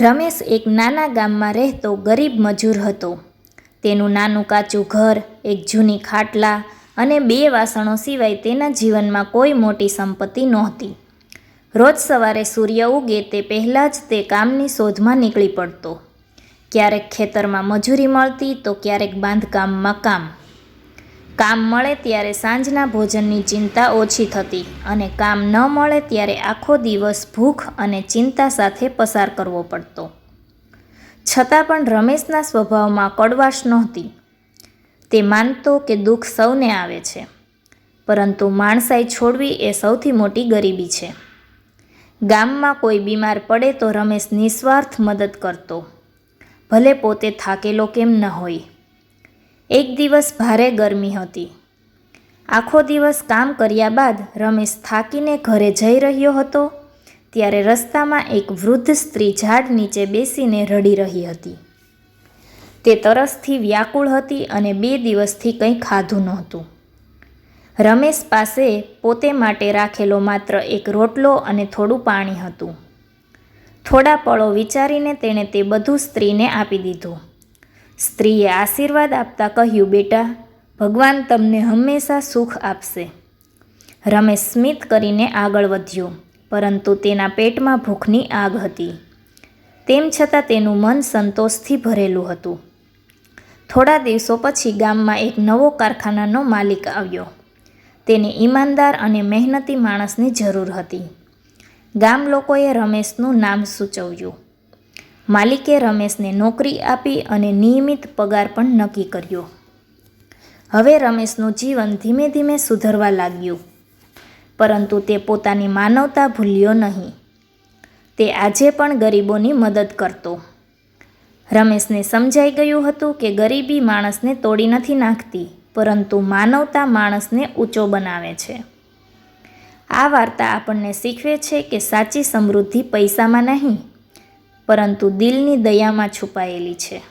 રમેશ એક નાના ગામમાં રહેતો ગરીબ મજૂર હતો. તેનું નાનું કાચું ઘર, એક જૂની ખાટલા અને બે વાસણો સિવાય તેના જીવનમાં કોઈ મોટી સંપત્તિ નહોતી. રોજ સવારે સૂર્ય ઉગે તે પહેલાં જ તે કામની શોધમાં નીકળી પડતો. ક્યારેક ખેતરમાં મજૂરી મળતી તો ક્યારેક બાંધકામમાં કામ. કામ મળે ત્યારે સાંજના ભોજનની ચિંતા ઓછી થતી અને કામ ન મળે ત્યારે આખો દિવસ ભૂખ અને ચિંતા સાથે પસાર કરવો પડતો. છતાં પણ રમેશના સ્વભાવમાં કડવાશ નહોતી. તે માનતો કે દુઃખ સૌને આવે છે, પરંતુ માણસાઈ છોડવી એ સૌથી મોટી ગરીબી છે. ગામમાં કોઈ બીમાર પડે તો રમેશ નિસ્વાર્થ મદદ કરતો. ભલે પોતે થાકેલો કેમ ન હોય એક દિવસ ભારે ગરમી હતી. આખો દિવસ કામ કર્યા બાદ રમેશ થાકીને ઘરે જઈ રહ્યો હતો, ત્યારે રસ્તામાં એક વૃદ્ધ સ્ત્રી ઝાડ નીચે બેસીને રડી રહી હતી. તે તરસથી વ્યાકુળ હતી અને બે દિવસથી કંઈ ખાધું નહોતું. રમેશ પાસે પોતે માટે રાખેલો માત્ર એક રોટલો અને થોડું પાણી હતું. થોડા પળો વિચારીને તેણે તે બધું સ્ત્રીને આપી દીધું. સ્ત્રીએ આશીર્વાદ આપતા કહ્યું, બેટા, ભગવાન તમને હંમેશા સુખ આપશે. રમેશ સ્મિત કરીને આગળ વધ્યો, પરંતુ તેના પેટમાં ભૂખની આગ હતી. તેમ છતાં તેનું મન સંતોષથી ભરેલું હતું. થોડા દિવસો પછી ગામમાં એક નવો કારખાનાનો માલિક આવ્યો. તેને ઈમાનદાર અને મહેનતી માણસની જરૂર હતી. ગામ લોકોએ રમેશનું નામ સૂચવ્યું. માલિકે રમેશને નોકરી આપી અને નિયમિત પગાર પણ નક્કી કર્યો. હવે રમેશનું જીવન ધીમે ધીમે સુધરવા લાગ્યું. પરંતુ તે પોતાની માનવતા ભૂલ્યો નહીં. તે આજે પણ ગરીબોની મદદ કરતો. રમેશને સમજાઈ ગયું હતું કે ગરીબી માણસને તોડી નથી નાખતી, પરંતુ માનવતા માણસને ઊંચો બનાવે છે. આ વાર્તા આપણને શીખવે છે કે સાચી સમૃદ્ધિ પૈસામાં નહીં પરંતુ દિલની દયામાં છુપાયેલી છે.